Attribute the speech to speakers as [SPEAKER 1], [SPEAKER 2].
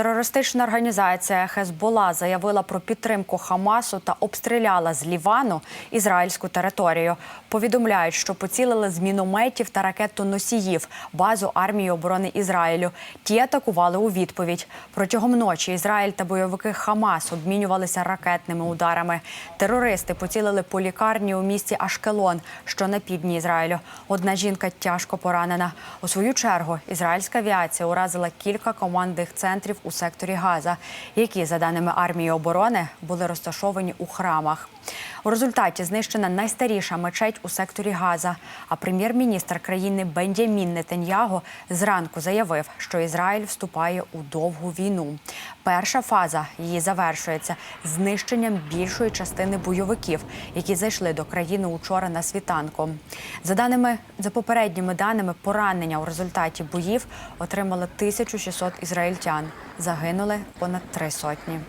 [SPEAKER 1] Терористична організація Хезбола заявила про підтримку Хамасу та обстріляла з Лівану ізраїльську територію. Повідомляють, що поцілили з мінометів та ракетоносіїв базу армії оборони Ізраїлю. Ті атакували у відповідь. Протягом ночі Ізраїль та бойовики Хамас обмінювалися ракетними ударами. Терористи поцілили по лікарні у місті Ашкелон, що на півдні Ізраїлю. Одна жінка тяжко поранена. У свою чергу ізраїльська авіація уразила кілька командних центрів у секторі Газа, які, за даними армії оборони, були розташовані у храмах. У результаті знищена найстаріша мечеть у секторі Газа. А прем'єр-міністр країни Бендямін Нетаньяго зранку заявив, що Ізраїль вступає у довгу війну. Перша фаза її завершується знищенням більшої частини бойовиків, які зайшли до країни учора на світанку. За даними за попередніми даними, поранення у результаті боїв отримали 1600 ізраїльтян. Загинули понад три сотні.